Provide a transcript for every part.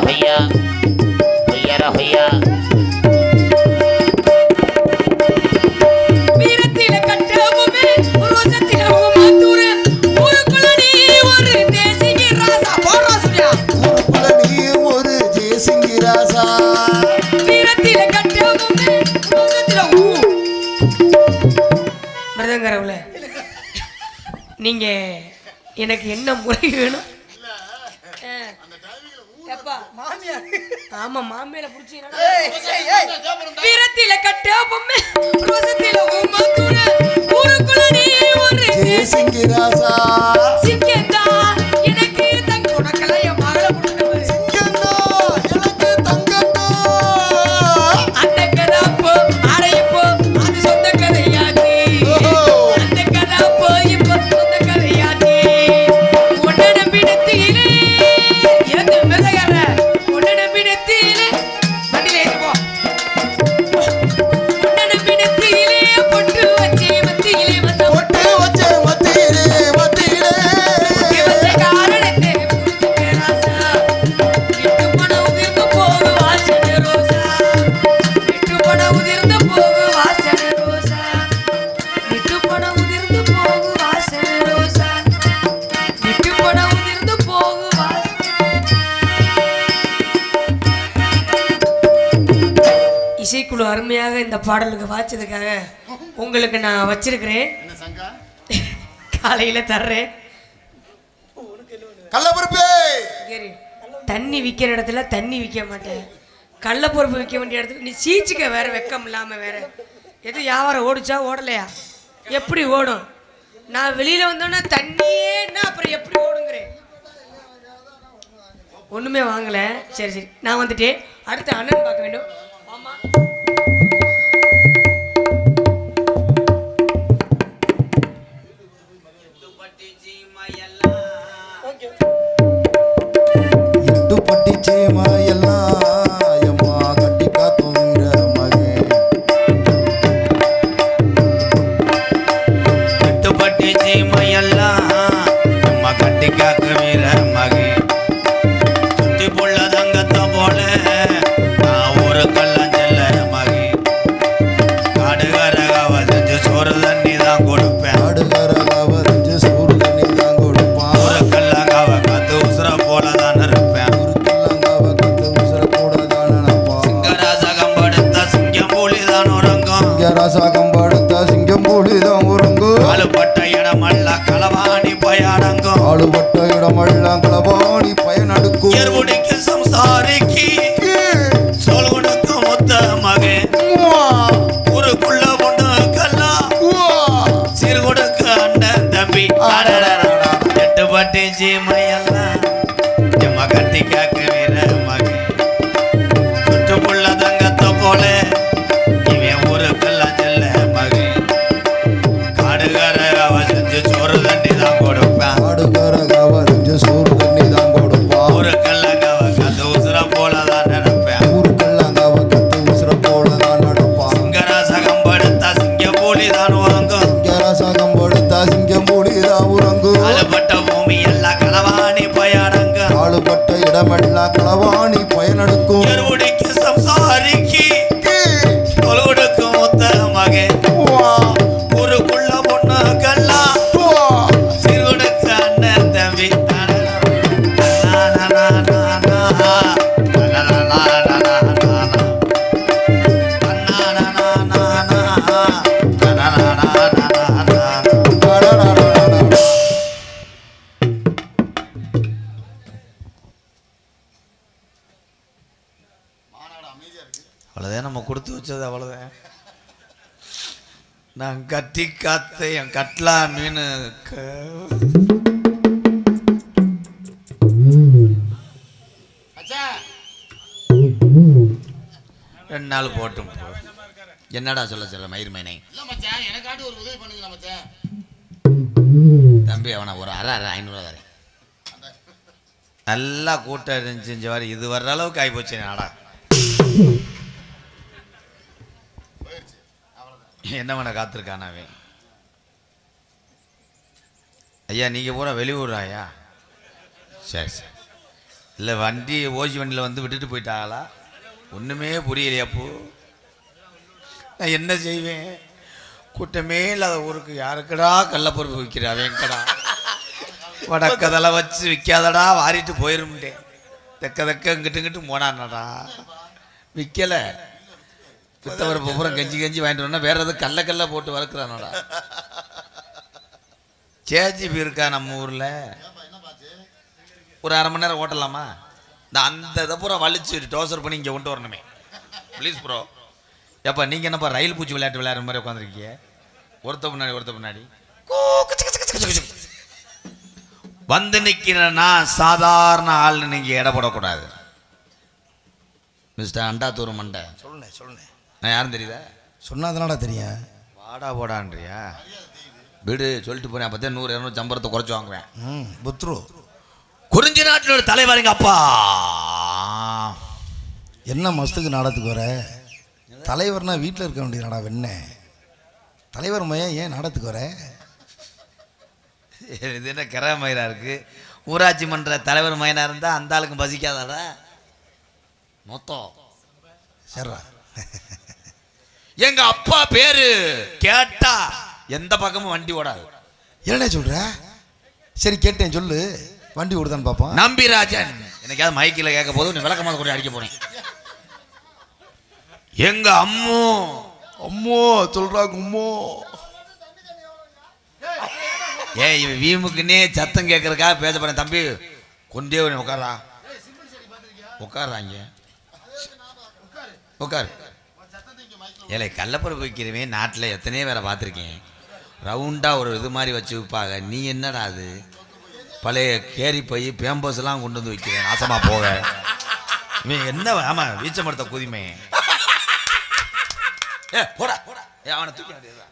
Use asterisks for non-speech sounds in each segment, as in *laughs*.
ஹொய்யா ஹொய்யாரா ஹொய்யா நீங்க எனக்கு என்ன முறை வேணும்? ஆமா மாமேல புடிச்சீங்கன்னா வீரத்தில கட்ட பொம்மை ரோசத்தில உமா இவ்வளோ அருமையாக இந்த பாடலுக்கு வாய்ச்சதுக்காக உங்களுக்கு நான் வச்சிருக்கிறேன். காலையில் தர்றேன். தண்ணி விற்கிற இடத்துல தண்ணி விற்க மாட்டேன். கள்ளப்பருப்பு விற்க வேண்டிய இடத்துல நீ சீச்சுக்க வேற வெக்கம் இல்லாம வேற. எதுவும் வியாபாரம் ஓடிச்சா ஓடலையா? எப்படி ஓடும்? நான் வெளியில் வந்தோன்னா தண்ணியேன்னா அப்புறம் எப்படி ஓடுங்கிறேன். ஒண்ணுமே வாங்கலை. சரி சரி. நான் வந்துட்டு அடுத்து அண்ணன் பார்க்க வேண்டும். ಪ್ರೇಮ যে கட்டி காத்த என் கட்லா மீன் ரெண்டு நாள் போட்டும். என்னடா சொல்ல சொல்ல மயிர் மைனை? தம்பி அவனை ஒரு அரை அரை ஐநூறுவா தரேன். நல்லா கூட்டம் இருந்துச்சு இது வர்ற அளவுக்கு ஆகி போச்சு நாடா *laughs* என்னவனை காத்திருக்கான் அவன்? ஐயா நீங்கள் பூரா வெளியூர் ஐயா சரி சரி. இல்லை வண்டி ஓசி வண்டியில் வந்து விட்டுட்டு போயிட்டாங்களா ஒன்றுமே புரியலையாப்போ நான் என்ன செய்வேன்? கூட்டமே இல்லாத ஊருக்கு யாருக்கடா கள்ளப்பொறுப்பு விற்கிறா வெங்கடா வடக்கதெல்லாம் வச்சு விற்காதடா வாரிட்டு போயிருமுட்டேன். தெக்க தக்க இங்கிட்டு இங்கிட்டு போனான்டா. விற்கலை பித்தவரை பூரம் கெஞ்சி கெஞ்சி வாங்கிட்டு வரணும் வேற எதுவும் கல்ல கல்ல போட்டு வளர்க்குறானடா. சேஜிபி இருக்கா நம்ம ஊரில்? ஒரு அரை மணி நேரம் ஓட்டலாமா? இந்த அந்த இதை பூரா வலிச்சு டோசர் பண்ணி இங்கே கொண்டு வரணுமே. ப்ளீஸ் ப்ரோ ஏப்பா நீங்கள் என்னப்பா ரயில் பூச்சி விளையாட்டு விளையாடுற மாதிரி உட்காந்துருக்கீங்க? ஒருத்த முன்னாடி ஒருத்த முன்னாடி. வந்து நிற்கிறேன்னா சாதாரண ஆள்னு நீங்கள் இடப்படக்கூடாது மிஸ்டர் அண்டாத்தூர் மண்டை. சொல்லுண்ணே சொல்லுண்ணே. நான் யாரும் தெரியுதா சொன்னாதானடா தெரியும். வாடா போடான்றியா? விடு சொல்லிட்டு போறேன். அப்போ நூறு இரநூறு சம்பரத்தை குறைச்சி வாங்குவேன். ம் புத்ரு குறிஞ்சி நாட்டினோட தலைவருங்க அப்பா. என்ன மஸ்துக்கு நாடகத்துக்கு வர? தலைவர்னா வீட்டில் இருக்க வேண்டியதுடா வெண்ண. தலைவர் மையம் ஏன் நாடகத்துக்கு வர? இது என்ன கிரக மயிரா இருக்கு? ஊராட்சி மன்ற தலைவர் மயனா இருந்தா அந்த ஆளுக்கு பசிக்காதாடா? மொத்தம். சரிடா எங்க அப்பா பேரு? கேட்டா. எந்த பக்கமும் வண்டி ஓடாது. என்னடா சொல்ற? சரி கேட்டேன் சொல்லு. வண்டி ஓடுதான்னு பார்ப்போம் நம்பிராஜன். எனக்காவது மைக்கில் கேட்க போது நீ விளக்கமாக கூட அடிக்க போறேன். எங்க அம்மு? அம்மோ சொல்றா கும்மோ. ஏய் இவன் வீமுக்குன்னே சத்தம் கேட்கறக்காக பேச போறேன் தம்பி. கொண்டே ஒரு உட்காரா உட்காராங்க உட்கார். ஏழை கள்ளப்பருப்பு வைக்கிறவன் நாட்டில் எத்தனையோ வேலை பார்த்துருக்கேன். ரவுண்டாக ஒரு இது மாதிரி வச்சு விற்பாங்க. நீ என்னடா அது? பழைய கேரி போய் பேம்பஸ்லாம் கொண்டு வந்து வைக்கிறேன். நாசமா போக. இவன் என்ன ஆமா வீச்ச மரத்த குதிமை. ஏ போடா போடா. ஏ அவனை தூக்கி அடிடா.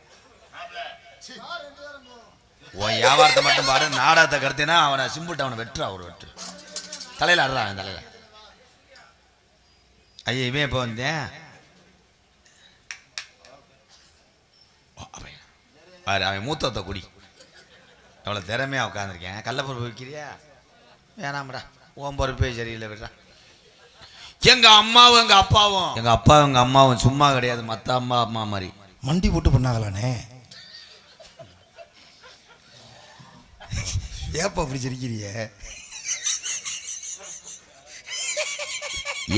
உன் வியாபாரத்தை மட்டும் பாரு நாடகத்தை கருத்தினா அவனை சிம்பிள்ட்டு அவனை வெட்டுறா ஒரு வெட்டு. தலையில் அடுறான் தலையில். ஐயா இவன் இப்போ வந்தேன் ஓ, அவன். பாரு அவன் மூத்தத்தை குடி. அவ்வளோ திறமையா உட்காந்துருக்கேன் கள்ளப்பருப்பு வைக்கிறியா? வேணாம்டா. உன் பொறுப்பே சரியில்லை விடுறா. எங்க அம்மாவும் எங்க அப்பாவும்? எங்க அப்பாவும் எங்க அம்மாவும் சும்மா கிடையாது. மற்ற அம்மா அம்மா மாதிரி. மண்டி போட்டு பண்ணாங்களானே ஏப்பா அப்படி சிரிக்கிறிய?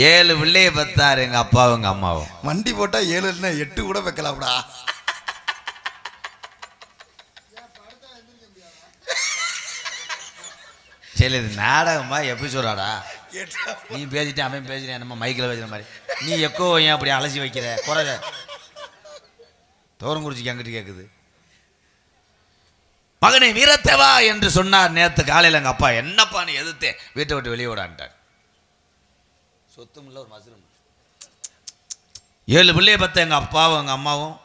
ஏழு பிள்ளைய பத்தாரு எங்க அப்பாவும் எங்க அம்மாவும். மண்டி போட்டா ஏழு இல்லைன்னா எட்டு கூட வைக்கலாம்டா. சரி இது நாடகமா எபிசோடாடா நீ பேசிட்டு அவன் பேசுறேன் நம்ம மைக்கில் பேசுற மாதிரி. நீ எக்கோ ஏன் அப்படி அலசி வைக்கிற? குறை தோரங்குறிச்சிக்கு அங்கிட்டு கேட்குது மகனே வீரத்தேவா என்று சொன்னார் நேத்து காலையில் எங்க அப்பா. என்னப்பா நீ எதிர்த்தேன் வீட்டை விட்டு வெளியே விடான்ட்டார் சொத்தும் இல்லை ஒரு மசுரும் ஏழு பிள்ளைய பத்த எங்க அப்பாவும் எங்க அம்மாவும்.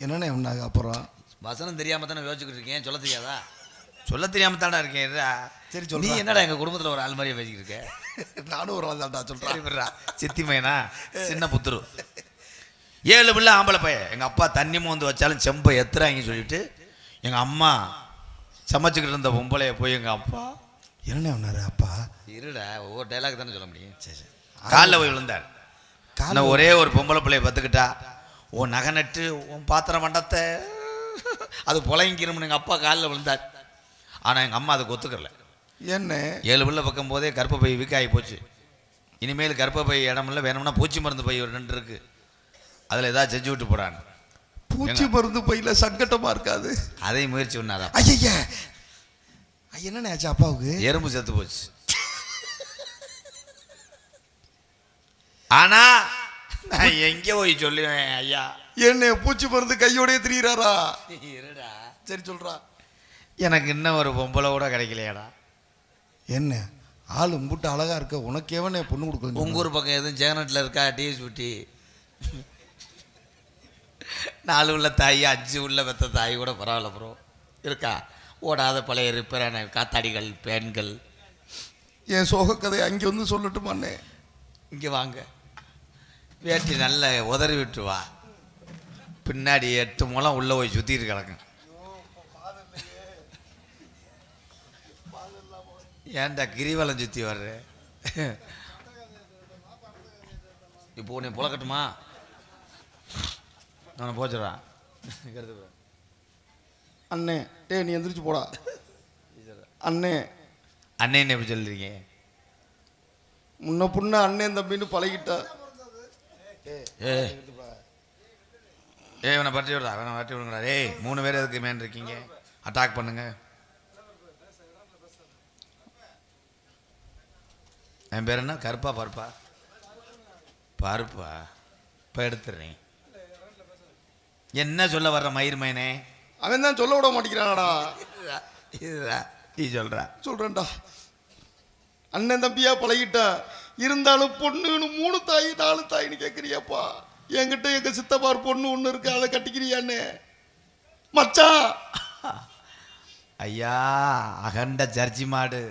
என்னண்ணே உன்னாக அப்புறம்? வசனம் தெரியாம தானே யோசிச்சுக்கிட்டு இருக்கேன். சொல்ல தெரியாதா? சொல்ல தெரியாம தானே இருக்கேன் சரி, நீ சொல்றா. என்னடா எங்க குடும்பத்துல ஒரு ஆள் மாதிரியே பேசிக்கிட்டு இருக்க? நானும் ஒரு ஆள் தான்டா சொல்றேன். சித்தி பையனா சின்ன புத்துரு. *laughs* ஏழு பிள்ளை ஆம்பளை பையன். எங்க அப்பா தண்ணி மோந்து வச்சாலும் செம்பை எத்துறாங்க சொல்லிட்டு எங்க அம்மா சமைச்சுக்கிட்டு இருந்த பொம்பளைய போய் எங்க அப்பா என்னண்ணே உன்னாரு அப்பா? இருடா ஒவ்வொரு டைலாக் தானே சொல்ல முடியும். சரி சரி. காலில் போய் விழுந்தார். கால்ல நான் ஒரே ஒரு பொம்பளை பிள்ளைய பத்துக்கிட்டா உன் நகை நட்டு உன் பாத்திர மண்டத்தை. அது புலங்கிரும்னு எங்கள் அப்பா காலில் விழுந்தார். ஆனால் எங்கள் அம்மா அதுக்கு ஒத்துக்கல என்ன? ஏழு பிள்ளை பக்கம் போதே கர்ப்பப்பை வீக்காகி போச்சு. இனிமேல் கர்ப்பப்பை இடமில்ல வேணும்னா பூச்சி மருந்து பை ஒரு ரெண்டு இருக்கு. அதில் ஏதாவது செஞ்சு விட்டு போடான்னு பூச்சி மருந்து பையில சங்கட்டமா இருக்காது. அதையும் முயற்சி பண்ணாரா ஐயா என்னண்ணே ஆச்சு அப்பாவுக்கு? எறும்பு செத்து போச்சு. ஆனா நான் எங்கே போய் சொல்லுவேன் ஐயா. என்ன பூச்சி மருந்து கையோடய திரியிறாரா? சரி சொல்றா. எனக்கு இன்னும் ஒரு பொம்பளை கூட கிடைக்கலையாடா. என்ன? ஆளு மூட்டு அழகா இருக்க உனக்கு எவனே பொண்ணு கொடுக்கல உங்க ஊர் பக்கம் எதுவும் ஜெகனட்டில் இருக்கா டிஎஸ் விட்டி நாலு உள்ள தாய் அஞ்சு உள்ள பெத்த தாய் கூட பரவாயில்ல ப்ரோ இருக்கா? ஓடாத பழைய ரிப்பேரான காத்தாடிகள் பேன்கள். என் சோக கதை அங்கே வந்து சொல்லட்டுமாண்ணே இங்கே வாங்க. வேட்டி நல்ல உதறி விட்டு வா பின்னாடி எட்டு முழம் உள்ளே போய் சுற்றிட்டு கிடக்கும் ஏன்டா கிரிவலம் சுற்றி வர்ற? இப்போ உன்னை புழக்கட்டுமா நான் போச்சுடா. அண்ணே டேய் நீ எந்திரிச்சு போடா. அண்ணே. அண்ணன் எப்படி சொல்றீங்க? முன்ன புண்ண அண்ணன் தம்பின்னு பழகிட்டா. ஏ ஏய் இவனை பற்றி விடுறா இவனை பற்றி விடுங்கடா. ஏய் மூணு பேர் எதுக்கு மேன் இருக்கீங்க? அட்டாக் பண்ணுங்க. என் பேர் என்ன? கருப்பா பருப்பா? பருப்பா? இப்போ எடுத்துடுறேன். என்ன சொல்ல வர்ற மயிர் மயனே அவன் தான் சொல்ல விட மாட்டேங்கிறானடா. இதுதான் நீ சொல்ற. சொல்றேன்டா. அண்ணன் தம்பியா பழகிட்டா இருந்தாலும் பொண்ணுன்னு மூணு தாய் நாலு தாயின்னு கேட்குறியாப்பா என்கிட்ட எங்க சித்தப்பார் பொண்ணு ஒன்று இருக்கு அதை கட்டிக்கிறியாண்ணே மச்சான்! ஐயா அகண்ட ஜர்ஜி மாடு.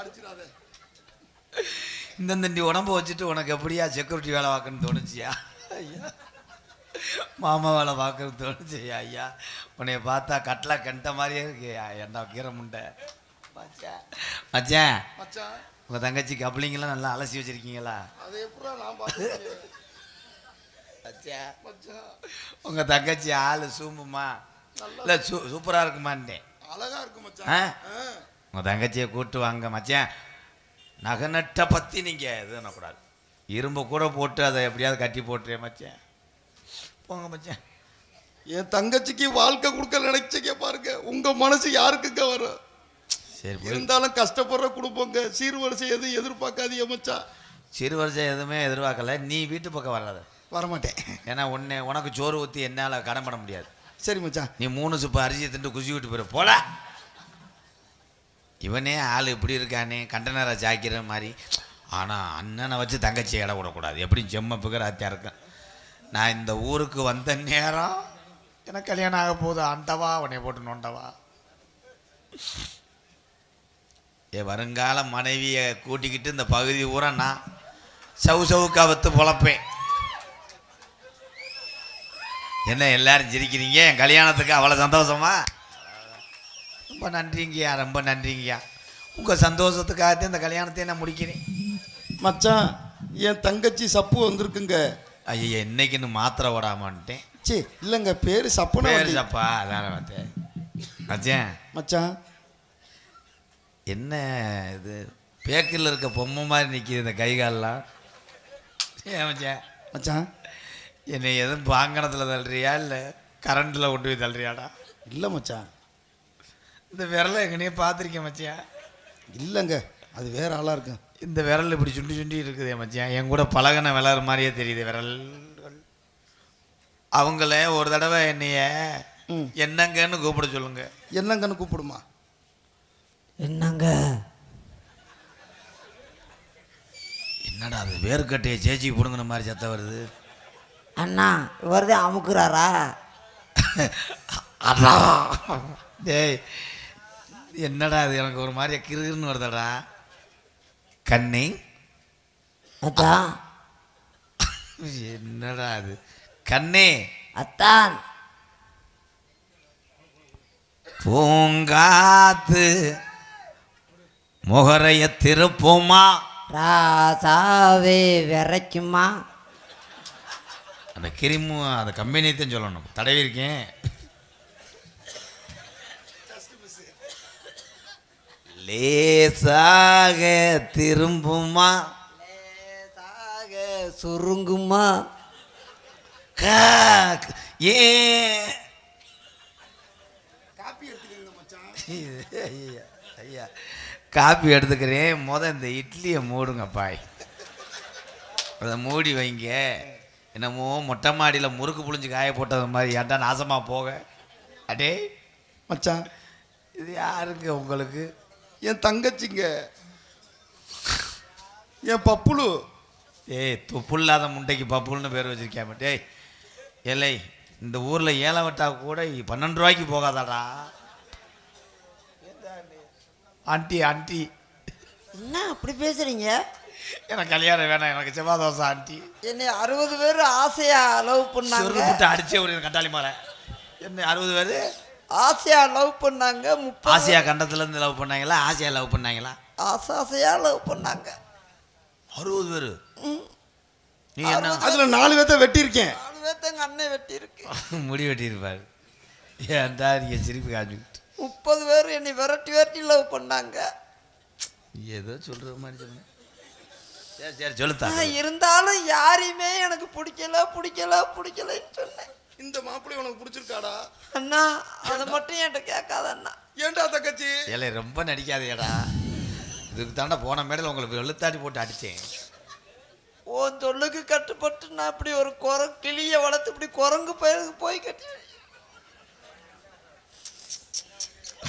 அடிச்சிடாத. இந்த தண்டி உடம்ப வச்சுட்டு உனக்கு எப்படியா செக்யூரிட்டி வேலை பார்க்கணும்னு தோணுச்சியா? ஐயா. மாமா வேலை பார்க்கணும்னு தோணுச்சியா ஐயா? உன்னைய பார்த்தா கட்லா கண்ட மாதிரியே இருக்கு. என்ன கீரை முண்டை? மச்சான் உங்கள் தங்கச்சி கப்ளிங்கெல்லாம் நல்லா அலசி வச்சிருக்கீங்களா? உங்கள் தங்கச்சி ஆள் சூம்புமா? இல்லை சூ சூப்பராக இருக்குமான்ட்டேன் அழகா இருக்கு ஆ? மச்சான். உங்கள் தங்கச்சியை கூட்டு வாங்க மச்சான் நகநட்டை பற்றி நீங்கள் இது பண்ணக்கூடாது. இரும்பு கூட போட்டு அதை எப்படியாவது கட்டி போட்டுறே மச்சான். போங்க மச்சான். என் தங்கச்சிக்கு வாழ்க்கை கொடுக்க நினைச்சீங்க பாருங்க. உங்க மனசு யாருக்குங்க வரும்? சரி இருந்தாலும் கஷ்டப்படுற குடும்பங்க. சீர்வரிசை எதுவும் எதிர்பார்க்காதீங்க மச்சான். சிறு வருஷம் எதுவுமே எதிர்பார்க்கல. நீ வீட்டு பக்கம் வராத. வரமாட்டேன். ஏன்னா உன்னை உனக்கு சோறு ஊற்றி என்னால் கடன் பண்ண முடியாது. சரி மச்சான். நீ மூணு சுப்பு அரிசி திண்டு குசி விட்டு போயிரு. போடா. இவனே ஆள் இப்படி இருக்கானே கண்டனரை ஜாக்கிற மாதிரி. ஆனால் அண்ணனை வச்சு தங்கச்சி இட விடக்கூடாது. எப்படி செம்ம அத்தியா இருக்கேன். நான் இந்த ஊருக்கு வந்த நேரம் எனக்கு கல்யாணம் ஆக போகுது. அண்டவா உன்னை போட்டு நோண்டவா? என் வருங்கால மனைவியை கூட்டிக்கிட்டு இந்த பகுதி ஊரை நான் சவு சவுக்கா வத்து பொழப்பேன். என்ன எல்லாரும் சிரிக்கிறீங்க? என் கல்யாணத்துக்கு அவ்வளோ சந்தோஷமா? ரொம்ப நன்றிங்கய்யா ரொம்ப நன்றிங்கய்யா. உங்கள் சந்தோஷத்துக்காகத்தான் இந்த கல்யாணத்தை நான் முடிக்கிறேன். மச்சான் என் தங்கச்சி சப்பு வந்திருக்குங்க. ஐயா என்னைக்குன்னு மாத்திரை ஓடாமன்ட்டேன் சே இல்லைங்க பேரு சப்புனா பேர். சப்பா அதான பார்த்தேன் மச்சான். மச்சான். என்ன இது பேக்கில் இருக்க பொம்மை மாதிரி நிற்கிது இந்த கை கால்லாம். ஏன் மச்சான் மச்சான். என்னை எதுவும் பாங்கணத்தில் தள்ளுறியா இல்லை கரண்டில் கொண்டு போய் தள்ளுறியாடா? இல்லை மச்சான். இந்த விரலை எங்கனையே பார்த்துருக்கேன் மச்சான். இல்லைங்க அது வேற ஆளா இருக்கு. இந்த விரல் இப்படி சுண்டி சுண்டி இருக்குதே மச்சான். என் கூட பழகின விரல் மாதிரியே தெரியுது விரல்கள் அவங்கள ஒரு தடவை என்னைய. என்னங்கன்னு கூப்பிட சொல்லுங்க. என்னங்கன்னு கூப்பிடுமா? என்னங்க? என்னடா அது வேர்க்கட்டையை சேச்சி பிடுங்கின மாதிரி சத்தம் வருது. அண்ணா இவர் தான் அமுக்குறாரா? அதான். டேய் என்னடா அது எனக்கு ஒரு மாதிரி கிருன்னு வருதடா. கண்ணி. அத்தான் என்னடா அது கண்ணே. அத்தான் பூங்காத்து முகரைய திருப்புமா. ராசாவே விரைக்குமா? அந்த கிரிமு அந்த கம்பெனியத்தையும் சொல்லணும். தடவி இருக்கேன். லேசாக திரும்புமா? லேசாக சுருங்குமா? கா- ஏ. ஐயா, ஐயா. காப்பி எடுத்துக்கிறேன். முத இந்த இட்லியை மூடுங்க பாய் அதை மூடி வைங்க. என்னமோ மொட்டை மாடியில் முறுக்கு புழிஞ்சு காய போட்டது மாதிரி. ஏன்டா நாசமாக போக? அடே. மச்சான். இது யாருங்க உங்களுக்கு? என் தங்கச்சிங்க. என் பப்புளு ஏய் துப்பு இல்லாத முட்டைக்கு பப்புல்னு பேர் வச்சிருக்கியாம? டேய் ஏலை இந்த ஊரில் ஏழை விட்டா கூட பன்னெண்டு ரூபாய்க்கு போகாதாடா. Aunty aunty. என்ன அப்படி பேசுறீங்க? எனக்கு கல்யாணம் வேணாம் எனக்கு செவ்வாய் தோசை ஆண்டி. என்னை அறுபது பேர் ஆசையா லவ் பண்ணாங்க. அடிச்சே ஒரு கட்டாளி மாலை. என்ன அறுபது பேர் ஆசையா லவ் பண்ணாங்க முப்பது ஆசியா கண்டத்துலேருந்து லவ் பண்ணாங்களா? ஆசியா லவ் பண்ணாங்களா? ஆசை ஆசையா லவ் பண்ணாங்க. அறுபது பேர். நீ என்ன? அதுல நாலு பேர்த்த வெட்டியிருக்கேன். நாலு பேர்த்த எங்க அண்ணன் வெட்டி இருக்கு *laughs* முடி வெட்டியிருப்பார். ஏன்டா நீங்கள் சிரிப்பு காமிக்கிட்டு முப்பது பேர் என்னை விரட்டி விரட்டி லவ் பண்ணாங்க. ஏதோ சொல்கிற மாதிரி சொல்லுங்க சரி சரி சொல்லுத்தா. இருந்தாலும் யாரையுமே எனக்கு பிடிக்கல பிடிக்கல பிடிக்கலன்னு சொன்னேன். இந்த மாப்பிள்ளை உனக்கு பிடிச்சிருக்காடா? அண்ணா அதை மட்டும் என்கிட்ட கேட்காத அண்ணா. ஏன்டா தங்கச்சி? ஏலே ரொம்ப நடிக்காதேடா. இதுக்கு தாண்டா போன மேடையில் உங்களுக்கு வெளுத்தாடி போட்டு அடித்தேன். உன் சொல்லுக்கு கட்டுப்பட்டு நான் இப்படி ஒரு குர கிளிய வளர்த்து இப்படி குரங்கு பயிருக்கு போய் கட்டி.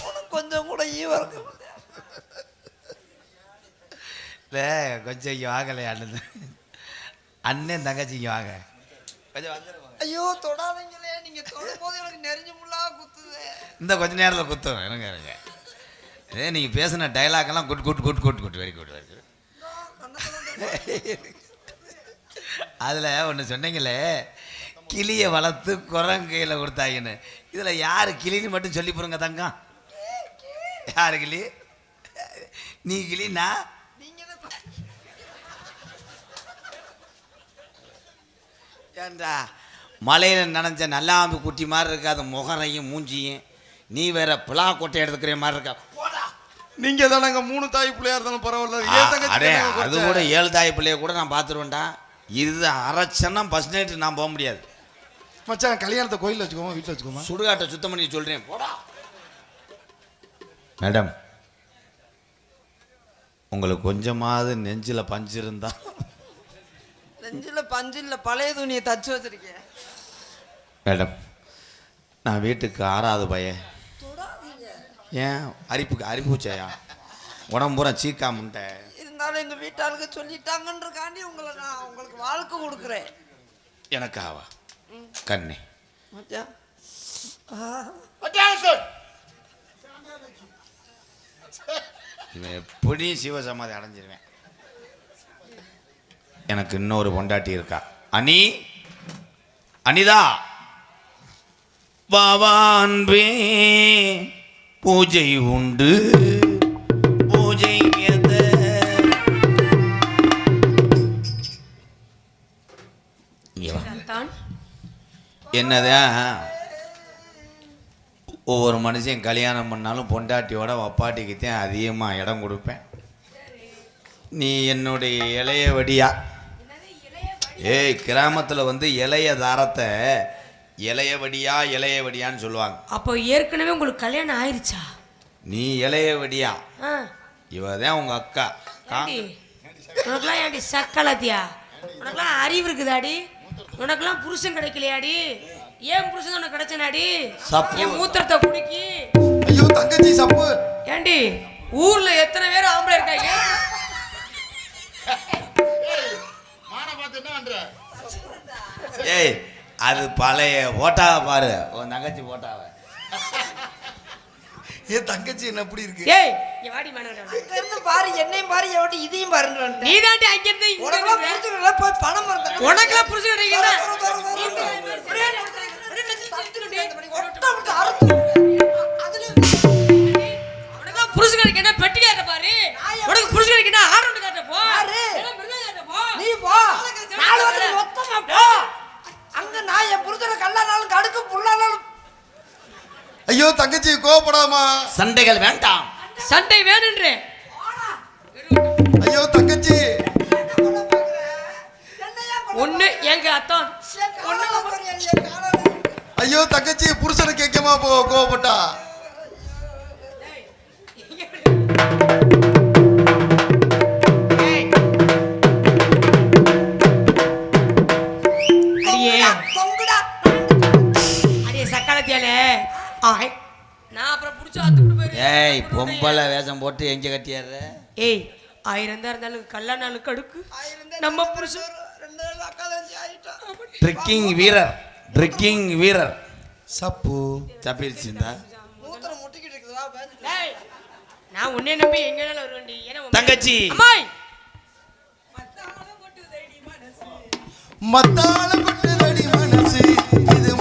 உனக்கு கொஞ்சம் கூட ஈவரங்க இல்லை கொஞ்சம் இங்கே வாங்கலை அண்ணன். அண்ணன் தங்கச்சி இங்கே வாங்க. கொஞ்சம் வந்துருங்க. ஐயோ தொடாதீங்களே நீங்க தொடும் போது எனக்கு நெறிஞ்சு முள்ளா குத்துது. இந்த கொஞ்ச நேரத்தில் குத்தும் இருங்க இருங்க. இதே நீங்கள் பேசின டைலாக்லாம் good good good good good very good very good அதில் ஒன்று சொன்னீங்களே கிளியை வளர்த்து குரங்கையில் கொடுத்தாங்கன்னு இதில் யார் கிளின்னு மட்டும் சொல்லி போடுங்க தங்கம்? யார் கிளி? நீ கிளினா? நீங்க ஏண்டா? மலையில் நனைஞ்ச நல்லாம்பு குட்டி மாதிரி இருக்காத முகரையும் மூஞ்சியும். நீ வேற பிளா கொட்டை எடுத்துக்கிற மாதிரி இருக்கா? நீங்க தானங்க மூணு தாய் பிள்ளையா இருந்தாலும் பரவாயில்ல. அடே அது? கூட ஏழு தாய் பிள்ளைய கூட நான் பார்த்துருவேன்டா. இது அரைச்சன்னா ஃபஸ்ட் நைட்டு நான் போக முடியாது. மச்சான் கல்யாணத்தை கோயில்ல வச்சுக்கோமா வீட்டுல வச்சுக்கோமா? சுடுகாட்டை சுத்தம் பண்ணி சொல்கிறேன் போடா. மேடம் உங்களுக்கு கொஞ்சமாவது நெஞ்சில் பஞ்சு இருந்தா நெஞ்சில பஞ்சு இல்ல பழைய துணியை தச்சு வச்சிருக்கேன் மேடம் நான் வீட்டுக்கு ஆறாவது பையன். ஏன்? அரிப்புக்கு அரிப்பூச்சையா உடம்பு பூரா சீக்கா முண்டை இருந்தாலும் எங்க வீட்டாளுக்கு சொல்லிட்டாங்கன்றக்காண்டி உங்களை நான் உங்களுக்கு வாழ்க்கை கொடுக்குறேன். எனக்கு ஆவா கண்ணே. இவன் எப்படியும் சிவசமாதி அடைஞ்சிருவேன். எனக்கு இன்னொரு பொண்டாட்டி இருக்கா. அனி அனிதா. வாவான்பே பூஜை உண்டு. பூஜை எத? என்னதான் ஒவ்வொரு மனுஷன் கல்யாணம் பண்ணாலும் பொண்டாட்டியோட வப்பாட்டிக்கு தான் அதிகமாக இடம் கொடுப்பேன். நீ என்னுடைய இளைய வடியா. ஏய் கிராமத்தில் வந்து இளைய தாரத்தை இளைய வடியா இளைய வடியான்னு சொல்லுவாங்க. அப்போ ஏற்கனவே உங்களுக்கு கல்யாணம் ஆயிருச்சா? நீ இளைய வடியா ஆ இவ தான் உங்கள் அக்கா உனக்கெல்லாம் ஏன்டி சக்கலத்தியா? உனக்கெல்லாம் அறிவு இருக்குதாடி? உனக்கெல்லாம் புருஷன் கிடைக்கலையாடி? ஏன் புருஷன் உனக்கு கிடைச்சனாடி. என் மூத்திரத்தை குடிக்கி? ஐயோ தங்கச்சி சப்பு. ஏண்டி ஊர்ல எத்தனை பேர் ஆம்பளை இருக்காங்க? ஏய் அது பழைய ஓட்டாவை பாரு. உன் தங்கச்சி ஓட்டாவை ஏன் தங்கச்சி என்ன எப்படி இருக்கு? ஏய் இங்க வாடி மேடம் இங்க இருந்து பாரு என்னையும் பாரு எவட்டி இதையும் பாருங்க நீ தாண்டி அங்க இருந்து. பிடிச்சிருக்கல போய் பணம் மறந்து உனக்கெல்லாம் புருஷன் சண்டைகள் வேண்டாம். சண்டை வேணுன்றேன் ஐயோ தங்கச்சி. என்னையா ஒண்ணு எங்க அத்தான். ஐயோ தங்கச்சி புருஷனை கேட்கமா போ கோவப்பட்டா? அடியே. தொங்குடா அடியே சக்காலத்தியாலே. ஆய் நான் அப்புறம் புடிச்சு ஏய் பொம்பளை வேஷம் போட்டு எங்க கட்டியாரு ஏய் ஆயிரம் தான் இருந்தாலும் கல்யாண நாளுக்கு அடுக்கு நம்ம புருஷன் ட்ரிக்கிங் வீரர் ட்ரிக்கிங் வீரர். சப்பு. தப்பிடுச்சுந்தா நான் உன்னை நம்பி எங்க வேணாலும் வருவேன்டி. ஏன்னா உன் தங்கச்சி. அம்மாய்! மத்தாளம் பட்டுதடி மனசு. இது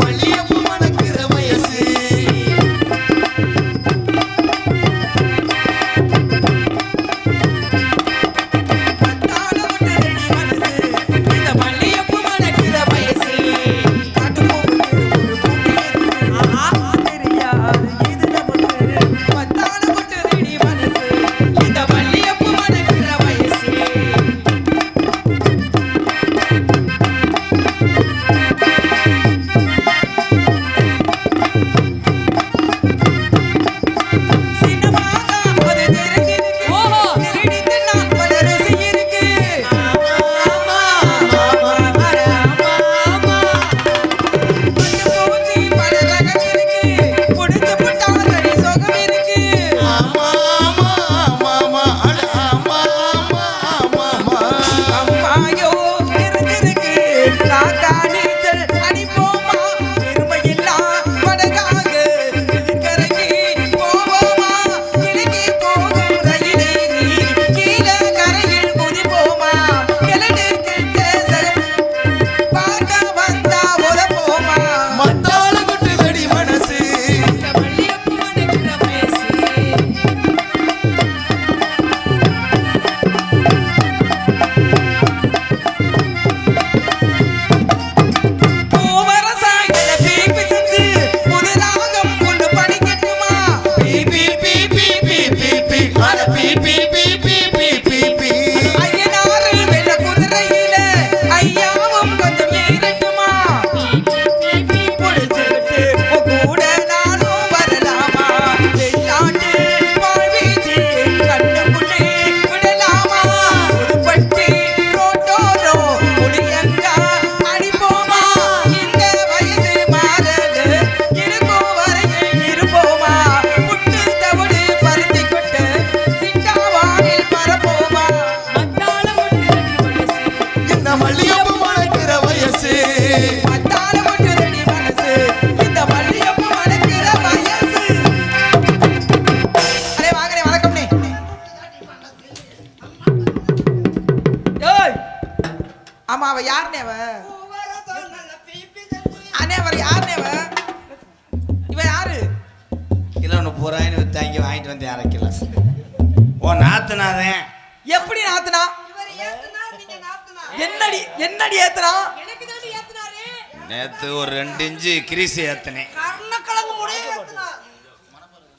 கிரீசு ஏத்தனே.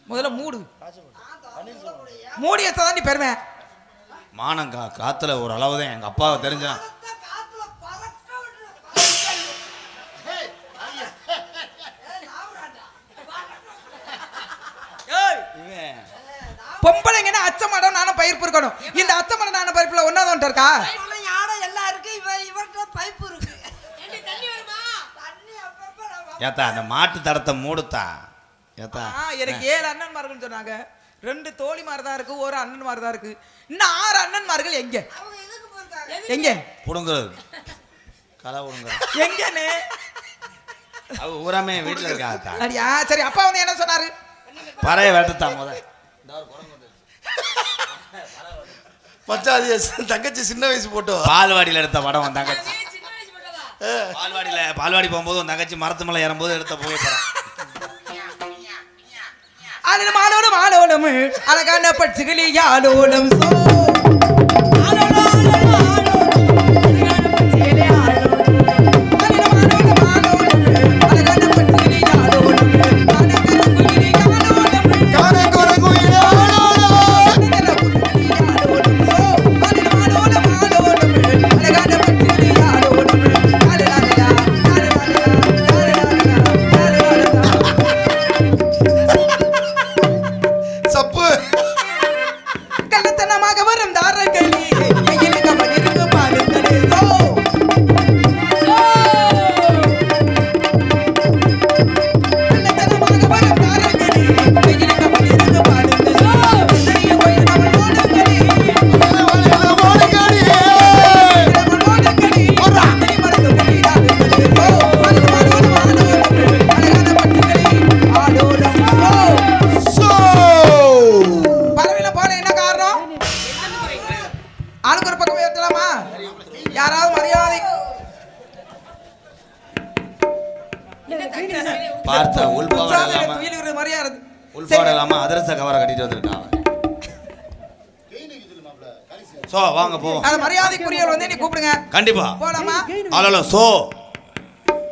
முதல்ல மூடு. மூடி ஏத்தாதான் நீ பெருமை. மானங்கா காத்துல ஒரு அளவு தான் எங்க அப்பாவை தெரிஞ்சான் பொம்பளைங்கன்னா அச்சமடம் நானும் பயிர்ப்பு இருக்கணும். இந்த அச்சமடம் நானும் பயிர்ப்புல ஒன்னாவது ஒன்று இருக்கா ஏத்தா அந்த மாட்டு தடத்தை மூடுத்தா. ஏத்தா. எனக்கு ஏழு அண்ணன்மார்கள் சொன்னாங்க. ரெண்டு தோழிமார் தான் இருக்கு ஒரு அண்ணன்மார் தான் இருக்கு. இன்னும் ஆறு அண்ணன்மார்கள் எங்க? எங்க? புடுங்குறது. கலை புடுங்குறது. எங்கன்னு? அவ ஊராமே வீட்டில் இருக்காத்தா அடியா சரி அப்பா வந்து என்ன சொன்னாரு? பறைய வெட்டத்தா முத. பச்சா தங்கச்சி சின்ன வயசு போட்டோ பால்வாடியில் எடுத்த படம் தங்கச்சி. பால்வாடியில பால்வாடி போகும்போது உன் தங்கச்சி மரத்து மேல ஏறும்போது எடுத்த புகைப்படம். அதில் மாலோலம் ஆலோலம் அழகான பட்சிகளில் ஆலோலம் சோ. கண்டிப்பா. போலாமா? சோ